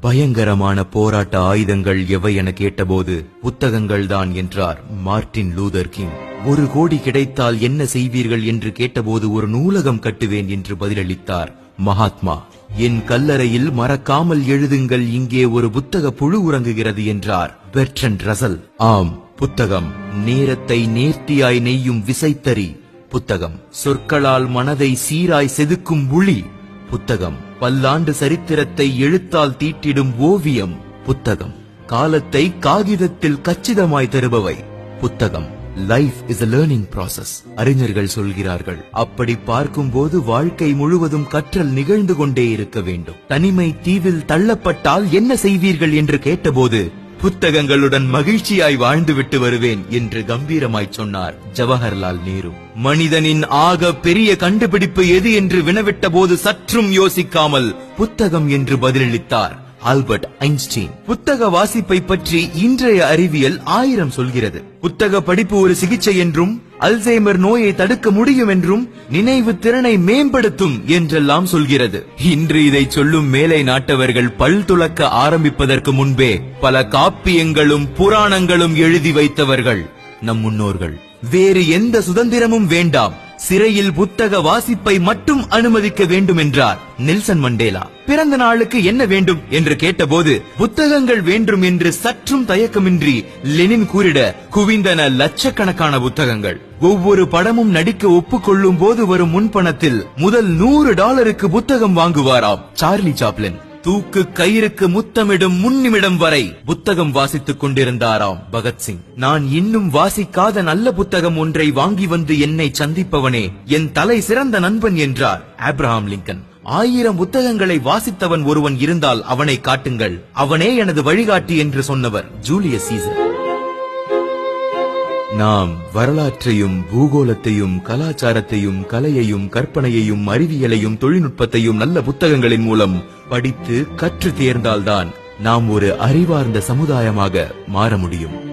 பயங்கரமான போராட்ட ஆயுதங்கள் எவை என கேட்டபோது புத்தகங்கள் தான் என்றார் மார்ட்டின் லூதர் கிங். ஒரு கோடி கிடைத்தால் என்ன செய்வீர்கள்? என்று கேட்டபோது ஒரு நூலகம் கட்டுவேன் என்று பதிலளித்தார் மகாத்மா. என் கல்லறையில் மறக்காமல் எழுதுங்கள் இங்கே ஒரு புத்தக புழு உறங்குகிறது என்றார் பெர்டன் ரசல். ஆம் புத்தகம். நேரத்தை நேர்த்தியாய் நெய்யும் விசைத்தறி. புத்தகம். சொற்களால் மனதை சீராய் செதுக்கும் உளி. புத்தகம். பல்லாண்டு சரித்திரத்தை எழுத்தால் தீட்டிடும் ஓவியம் புத்தகம். காலத்தை காகிதத்தில் கச்சிதமாய் தருபவை புத்தகம். லைஃப் இஸ் லேர்னிங் ப்ராசஸ் அறிஞர்கள் சொல்கிறார்கள். அப்படி பார்க்கும்போது வாழ்க்கை முழுவதும் கற்றல் நிகழ்ந்து கொண்டே இருக்க வேண்டும். தனிமை தீவில் தள்ளப்பட்டால் என்ன செய்வீர்கள் என்று கேட்டபோது புத்தகங்களுடன் மகிழ்ச்சியாய் வாழ்ந்துவிட்டு வருவேன் என்று கம்பீரமாய் சொன்னார் ஜவஹர்லால் நேரு. மனிதனின் ஆக பெரிய கண்டுபிடிப்பு எது என்று வினவிட்ட போது சற்றும் யோசிக்காமல் புத்தகம் என்று பதிலளித்தார் ஆல்பர்ட் ஐன்ஸ்டீன். புத்தக வாசிப்பை பற்றி இன்றைய அறிவியல் ஆயிரம் சொல்கிறது. புத்தக படிப்பு ஒரு சிகிச்சை என்றும் அல்சைமர் நோயை தடுக்க முடியும் என்றும் நினைவு திறனை மேம்படுத்தும் என்றெல்லாம் சொல்கிறது. இன்று இதை சொல்லும் மேலை நாட்டவர்கள் பல் துலக்க ஆரம்பிப்பதற்கு முன்பே பல காப்பியங்களும் புராணங்களும் எழுதி வைத்தவர்கள் நம் முன்னோர்கள். வேறு எந்த சுதந்திரமும் வேண்டாம். சிறையில் புத்தக வாசிப்பை மட்டும் அனுமதிக்க வேண்டும் என்றார் நெல்சன் மண்டேலா. பிறந்த நாளுக்கு என்ன வேண்டும் என்று கேட்டபோது புத்தகங்கள் வேண்டும் என்று சற்றும் தயக்கமின்றி லெனின் கூறிட குவிந்தன லட்சக்கணக்கான புத்தகங்கள். ஒவ்வொரு படமும் நடிக்க ஒப்புக்கொள்ளும் போது வரும் முன்பணத்தில் முதல் நூறு டாலருக்கு புத்தகம் வாங்குவாராம் சார்லி சாப்ளின். தூக்கு கயிறுக்கு முத்தமிடும் முன்னிமிடம் வரை புத்தகம் வாசித்துக் கொண்டிருந்தாராம் பகத்சிங் நான் இன்னும் வாசிக்காத நல்ல புத்தகம் ஒன்றை வாங்கி வந்து என்னை சந்திப்பவனே என் தலை சிறந்த நண்பன் என்றார் ஆப்ரஹாம் லிங்கன். ஆயிரம் புத்தகங்களை வாசித்தவன் ஒருவன் இருந்தால் அவனை காட்டுங்கள் அவனே எனது வழிகாட்டி என்று சொன்னவர் ஜூலியஸ் சீசர். நாம் வரலாற்றையும் பூகோளத்தையும் கலாச்சாரத்தையும் கலையையும் கற்பனையையும் அறிவியலையும் தொழில்நுட்பத்தையும் நல்ல புத்தகங்களின் மூலம் படித்து கற்று தேர்ந்தால்தான் நாம் ஒரு அறிவார்ந்த சமுதாயமாக மாற முடியும்.